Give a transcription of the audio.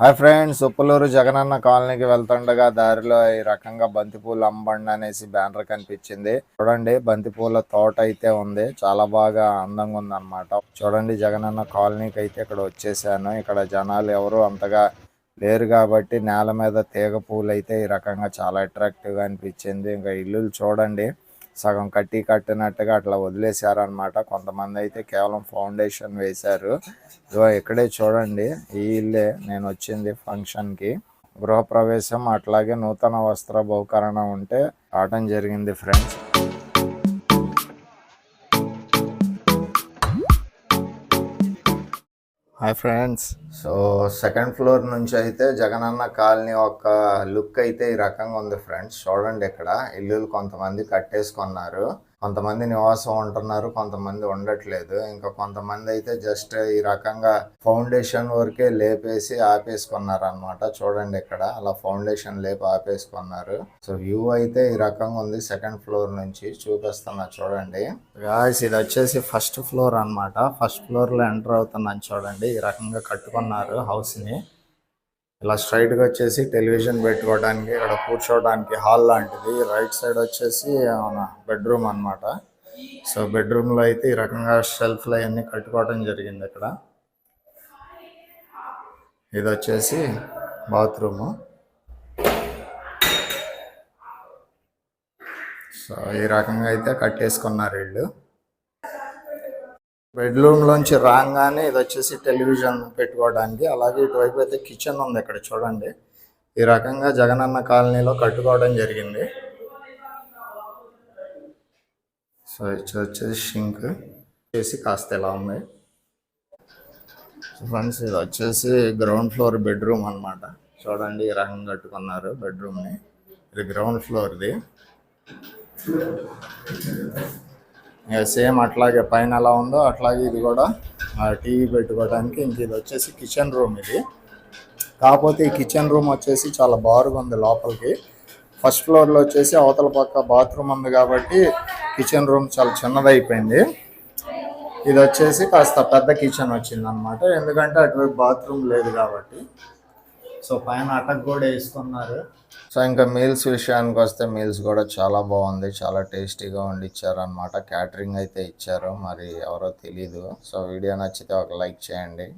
Hi friends Uppaluru Jagananna కాలనీకి వెళ్తుండగా దారిలో ఈ రకంగా బంతిపూలు అమ్మండి అనేసి బ్యానర్ కనిపించింది. చూడండి బంతిపూల తోట అయితే ఉంది. చాలా బాగా అందంగా ఉంది చూడండి జగనన్న కాలనీకి అయితే ఇక్కడ వచ్చేసాను. ఇక్కడ జనాలు ఎవరు అంతగా లేరు కాబట్టి నేల మీద తీగ పూలు అయితే ఈ రకంగా చాలా అట్రాక్టివ్గా అనిపించింది. ఇంకా ఇల్లులు చూడండి. సగం కట్టి కట్టినట్టుగా అట్లా వదిలేశారనమాట కొంతమంది అయితే కేవలం ఫౌండేషన్ వేశారు. ఇదో ఇక్కడే చూడండి ఈ ఇల్లే నేను వచ్చింది ఫంక్షన్కి గృహప్రవేశం అట్లాగే నూతన వస్త్ర బహుకరణ ఉంటే రావటం జరిగింది friends. Hi friends so second floor నుంచి అయితే జగనన్న కాలనీ ఒక లుక్ అయితే ఈ రకంగా ఉంది ఫ్రెండ్స్ చూడండి ఇక్కడ. ఇల్లులు కొంతమంది కట్టేసుకున్నారు. కొంతమంది నివాసం ఉంటున్నారు కొంతమంది ఉండట్లేదు. ఇంకా కొంతమంది అయితే జస్ట్ ఈ రకంగా ఫౌండేషన్ వరకే లేపేసి ఆపేసుకున్నారు అనమాట చూడండి ఇక్కడ అలా ఫౌండేషన్ లేపి ఆపేసుకున్నారు. సో వ్యూ అయితే ఈ రకంగా ఉంది సెకండ్ ఫ్లోర్ నుంచి చూపిస్తున్నా చూడండి. గాయస్ ఇది వచ్చేసి ఫస్ట్ ఫ్లోర్ అన్నమాట. ఫస్ట్ ఫ్లోర్లో ఎంటర్ అవుతున్నాను చూడండి. ఈ రకంగా కట్టుకున్నారు హౌస్ని. ఇలా స్ట్రైట్గా వచ్చేసి టెలివిజన్ పెట్టుకోవడానికి ఇక్కడ కూర్చోవడానికి హాల్ లాంటిది. రైట్ సైడ్ వచ్చేసి మన బెడ్రూమ్ అన్నమాట. సో బెడ్రూమ్లో అయితే ఈ రకంగా షెల్ఫ్లు అవన్నీ కట్టుకోవడం జరిగింది ఇక్కడ ఇది వచ్చేసి బాత్రూము సో ఈ రకంగా అయితే కట్టేసుకున్నారు వీళ్ళు. బెడ్రూమ్ లోంచి రాగానే ఇది వచ్చేసి టెలివిజన్ పెట్టుకోవడానికి. అలాగే ఇటువైపు అయితే కిచెన్ ఉంది ఇక్కడ చూడండి. ఈ రకంగా జగనన్న కాలనీలో కట్టుకోవడం జరిగింది. సో ఇది వచ్చేసి షింక్ చేసి కాస్త ఇలా ఉంది. ఫ్రెండ్స్ ఇది వచ్చేసి గ్రౌండ్ ఫ్లోర్ బెడ్రూమ్ అన్నమాట. చూడండి ఈ రకంగా కట్టుకున్నారు బెడ్రూమ్ని. ఇది గ్రౌండ్ ఫ్లోర్ది. సేమ్ అట్లాగే పైన ఎలా ఉందో అట్లాగే ఇది కూడా టీవీ పెట్టుకోవడానికి ఇంక ఇది వచ్చేసి కిచెన్ రూమ్ ఇది. కాకపోతే ఈ కిచెన్ రూమ్ వచ్చేసి చాలా బారుగా ఉంది లోపలికి. ఫస్ట్ ఫ్లోర్లో వచ్చేసి అవతల పక్క బాత్రూమ్ ఉంది కాబట్టి కిచెన్ రూమ్ చాలా చిన్నదైపోయింది ఇది వచ్చేసి కాస్త పెద్ద కిచెన్ వచ్చింది అనమాట ఎందుకంటే అటువైపు బాత్రూమ్ లేదు కాబట్టి. సో పైన అటక్ కూడా వేసుకున్నారు. సో ఇంకా మీల్స్ విషయానికి వస్తే మీల్స్ కూడా చాలా బాగుంది చాలా టేస్టీగా వండిచ్చారు అనమాట క్యాటరింగ్ అయితే ఇచ్చారు మరి ఎవరో తెలీదు. సో వీడియో నచ్చితే ఒక లైక్ చేయండి.